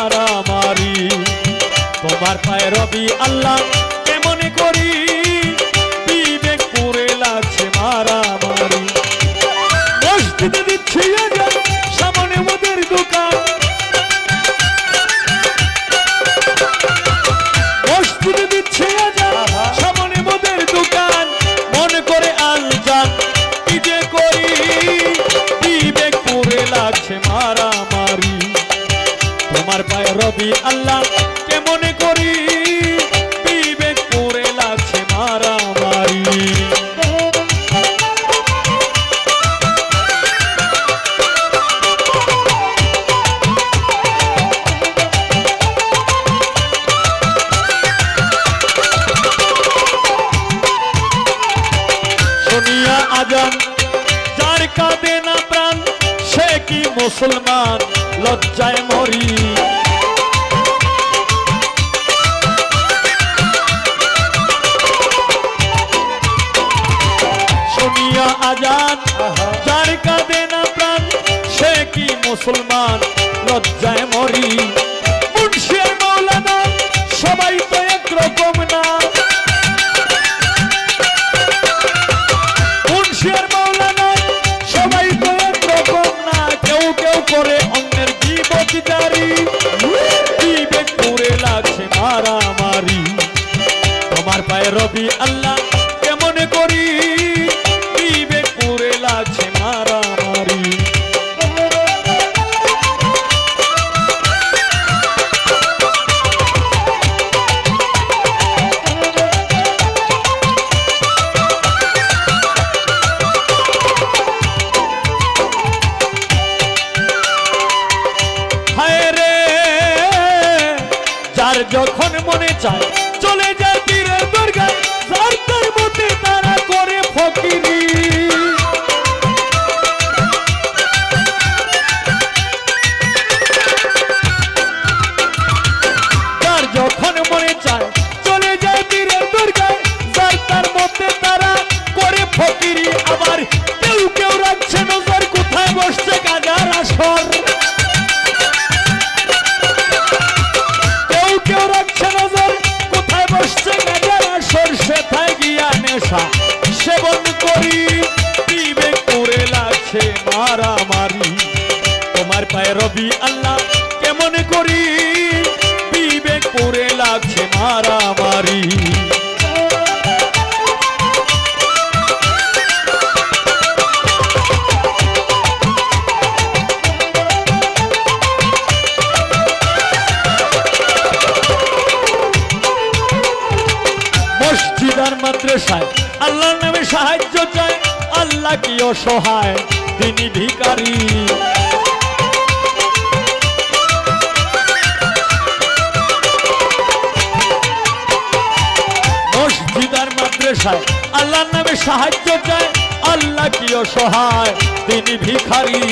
মারামারি তোমার পায়ে রবি আল্লাহ কেমন করি? বিবেক পুরে লাগছে মারামারি। মসজিদে দিচ্ছি তোমার রবি আল্লাহ, কেমন করি? বিবেক পুরে লাগছে মারামারি। শুনিয়া আজান, যার কাঁদে না প্রাণ, সে কি মুসলমান? লজ্জায় মরি। আজান যার কাঁদে না প্রাণ, সে কি মুসলমান? লজ্জায় মরি। সবাই তো একরকম না। করে অন্যের জীবত জারি। লাগছে মারামারি। তোমার পায়ে রবি আল্লাহ কেমন করি? যখন মনে চায় চলে যায় দুর্গা দরগায় নেশা সেবন করি বিবেক করে লাগছে মারামারি। তোমার পায়ে রবি আল্লাহ কেমন করি বিবেক করে লাগছে মারামারি। আর মাদ্রাসায় আল্লাহর নামে সাহায্য চায় আল্লাহ কি অসহায় তিনি ভিকারী মসজিদ আর মাদ্রাসায় আল্লাহর নামে সাহায্য চায় আল্লাহ কি অসহায় তিনি ভিখারি।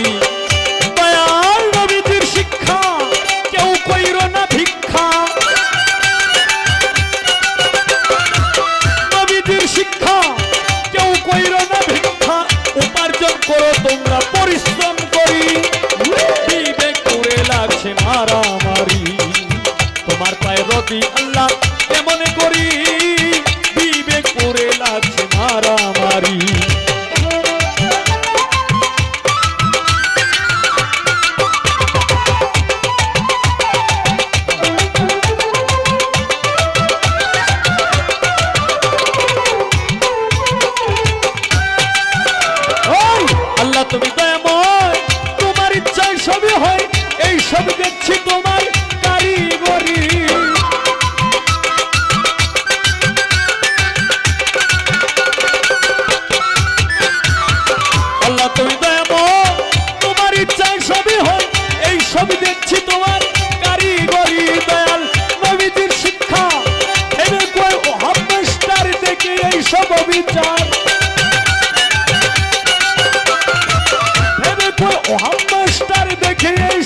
পরিশ্রম করি। বিবেক করে লাগছে মারামারি। তোমার পায়ে রবি আল্লাহ এমন করি। বিবেক করে লাগছে মারামারি।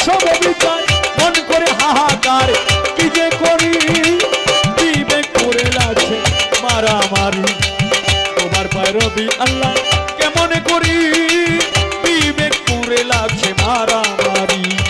দেখে এই সব বিচার মন করে? হাহাকার লাগছে মারামারি। তোমার পায় রবি আল্লাহ কেমন করি? বিবেক করে লাগছে মারামারি।